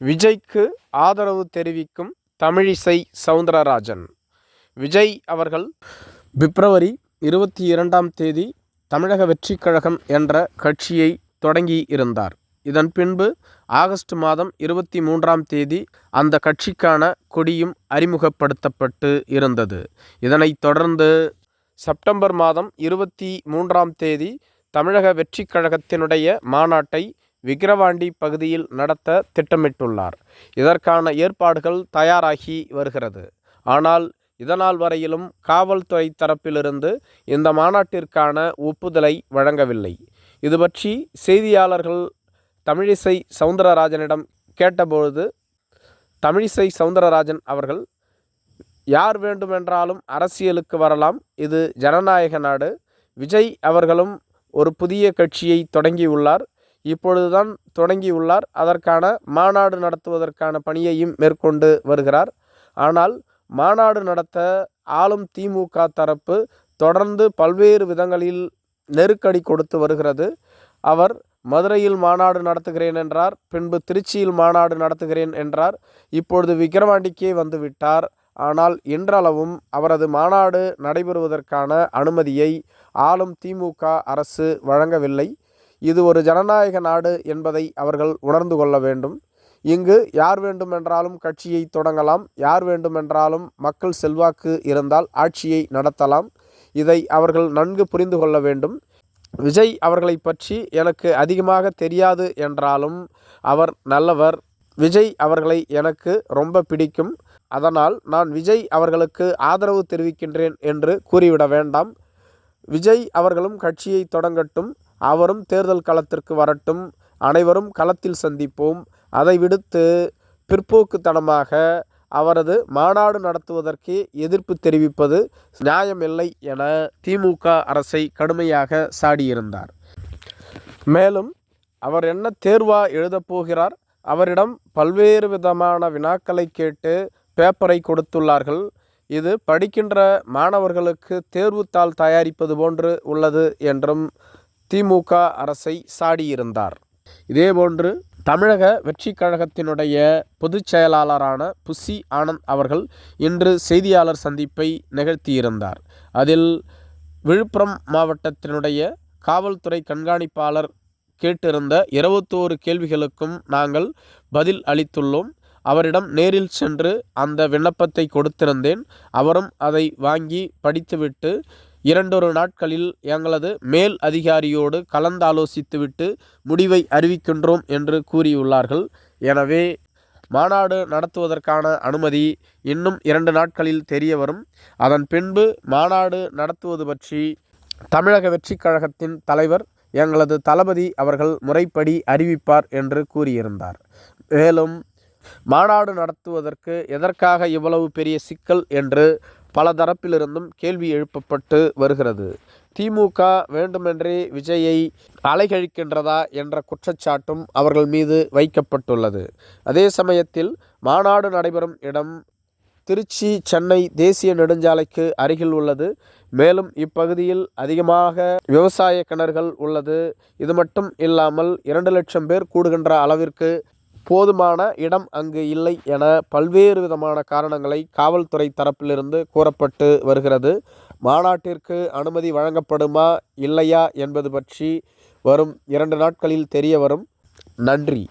விஜய்க்கு ஆதரவு தெரிவிக்கும் தமிழிசை சவுந்தரராஜன். விஜய் அவர்கள் பிப்ரவரி இருபத்தி இரண்டாம் தேதி தமிழக வெற்றிக் கழகம் என்ற கட்சியை தொடங்கி இருந்தார். இதன் பின்பு ஆகஸ்ட் மாதம் இருபத்தி மூன்றாம் தேதி அந்த கட்சிக்கான கொடியும் அறிமுகப்படுத்தப்பட்டு இருந்தது. இதனைத் தொடர்ந்து செப்டம்பர் மாதம் இருபத்தி மூன்றாம் தேதி தமிழக வெற்றிக் கழகத்தினுடைய மாநாட்டை விக்கிரவாண்டி பகுதியில் நடத்த திட்டமிட்டுள்ளார். இதற்கான ஏற்பாடுகள் தயாராகி வருகிறது. ஆனால் இதனால் வரையிலும் காவல்துறை தரப்பிலிருந்து இந்த மாநாட்டிற்கான ஒப்புதலை வழங்கவில்லை. இது பற்றி செய்தியாளர்கள் தமிழிசை சவுந்தரராஜனிடம் கேட்டபொழுது தமிழிசை சவுந்தரராஜன் அவர்கள் யார் வேண்டுமென்றாலும் அரசியலுக்கு வரலாம். இது ஜனநாயக நாடு. விஜய் அவர்களும் ஒரு புதிய கட்சியை தொடங்கியுள்ளார். இப்பொழுதுதான் தொடங்கியுள்ளார். அதற்கான மாநாடு நடத்துவதற்கான பணியையும் மேற்கொண்டு வருகிறார். ஆனால் மாநாடு நடத்த ஆளும் திமுக தரப்பு தொடர்ந்து பல்வேறு விதங்களில் நெருக்கடி கொடுத்து வருகிறது. அவர் மதுரையில் மாநாடு நடத்துகிறேன் என்றார். பின்பு திருச்சியில் மாநாடு நடத்துகிறேன் என்றார். இப்பொழுது விக்கிரவாண்டிக்கே வந்துவிட்டார் ஆனால் இன்றளவும் அவரது மாநாடு நடைபெறுவதற்கான அனுமதியை ஆளும் திமுக அரசு வழங்கவில்லை. இது ஒரு ஜனநாயக நாடு என்பதை அவர்கள் உணர்ந்து கொள்ள வேண்டும். இங்கு யார் வேண்டுமென்றாலும் கட்சியை தொடங்கலாம் யார் வேண்டுமென்றாலும் மக்கள் செல்வாக்கு இருந்தால் ஆட்சியை நடத்தலாம். இதை அவர்கள் நன்கு புரிந்து கொள்ள வேண்டும். விஜய் அவர்களை பற்றி எனக்கு அதிகமாக தெரியாது என்றாலும் அவர் நல்லவர். விஜய் அவர்களை எனக்கு ரொம்ப பிடிக்கும். அதனால் நான் விஜய் அவர்களுக்கு ஆதரவு தெரிவிக்கின்றேன் என்று கூறிவிட வேண்டாம். விஜய் அவர்களும் கட்சியை தொடங்கட்டும். அவரும் தேர்தல் களத்திற்கு வரட்டும். அனைவரும் களத்தில் சந்திப்போம். அதை விடுத்து பிற்போக்குத்தனமாக அவரது மாநாடு நடத்துவதற்கு எதிர்ப்பு தெரிவிப்பது நியாயமில்லை என திமுக அரசை கடுமையாக சாடியிருந்தார். மேலும் அவர் என்ன தேர்வா எழுதப் போகிறார்? அவரிடம் பல்வேறு விதமான வினாக்களை கேட்டு பேப்பரை கொடுத்துள்ளார்கள். இது படிக்கின்ற மாணவர்களுக்கு தேர்வுத்தாள் தயாரிப்பது போன்று உள்ளது என்றும் திமுக அரசை சாடியிருந்தார். இதேபோன்று தமிழக வெற்றிக் கழகத்தினுடைய பொதுச் செயலாளரான புசி ஆனந்த் அவர்கள் இன்று செய்தியாளர் சந்திப்பை நிகழ்த்தியிருந்தார். அதில் விழுப்புரம் மாவட்டத்தினுடைய காவல்துறை கண்காணிப்பாளர் கேட்டிருந்த இருபத்தோரு கேள்விகளுக்கும் நாங்கள் பதில் அளித்துள்ளோம். அவரிடம் நேரில் சென்று அந்த விண்ணப்பத்தை கொடுத்திருந்தேன். அவரும் அதை வாங்கி படித்துவிட்டு இரண்டொரு நாட்களில் எங்களது மேல் அதிகாரியோடு கலந்தாலோசித்துவிட்டு முடிவை அறிவிக்கின்றோம் என்று கூறியுள்ளார்கள். எனவே மாநாடு நடத்துவதற்கான அனுமதி இன்னும் இரண்டு நாட்களில் தெரிய வரும் அதன் பின்பு மாநாடு நடத்துவது பற்றி தமிழக வெற்றிக் கழகத்தின் தலைவர் எங்களது தளபதி அவர்கள் முறைப்படி அறிவிப்பார் என்று கூறியிருந்தார். மேலும் மாநாடு நடத்துவதற்கு எதற்காக இவ்வளவு பெரிய சிக்கல் என்று பல தரப்பிலிருந்தும் கேள்வி எழுப்பப்பட்டு வருகிறது. திமுக வேண்டுமென்றே விஜயை அலைகழிக்கின்றதா என்ற குற்றச்சாட்டும் அவர்கள் மீது வைக்கப்பட்டுள்ளது. அதே சமயத்தில் மாநாடு நடைபெறும் இடம் திருச்சி சென்னை தேசிய நெடுஞ்சாலைக்கு அருகில் உள்ளது. மேலும் இப்பகுதியில் அதிகமாக விவசாய கிணறுகள் உள்ளது. இது மட்டும் இல்லாமல் இரண்டு லட்சம் பேர் கூடுகின்ற அளவிற்கு போதுமான இடம் அங்கு இல்லை என பல்வேறு விதமான காரணங்களை காவல்துறை தரப்பிலிருந்து கூறப்பட்டு வருகிறது. மாநாட்டிற்கு அனுமதி வழங்கப்படுமா இல்லையா என்பது பற்றி வரும் இரண்டு நாட்களில் தெரிய வரும். நன்றி.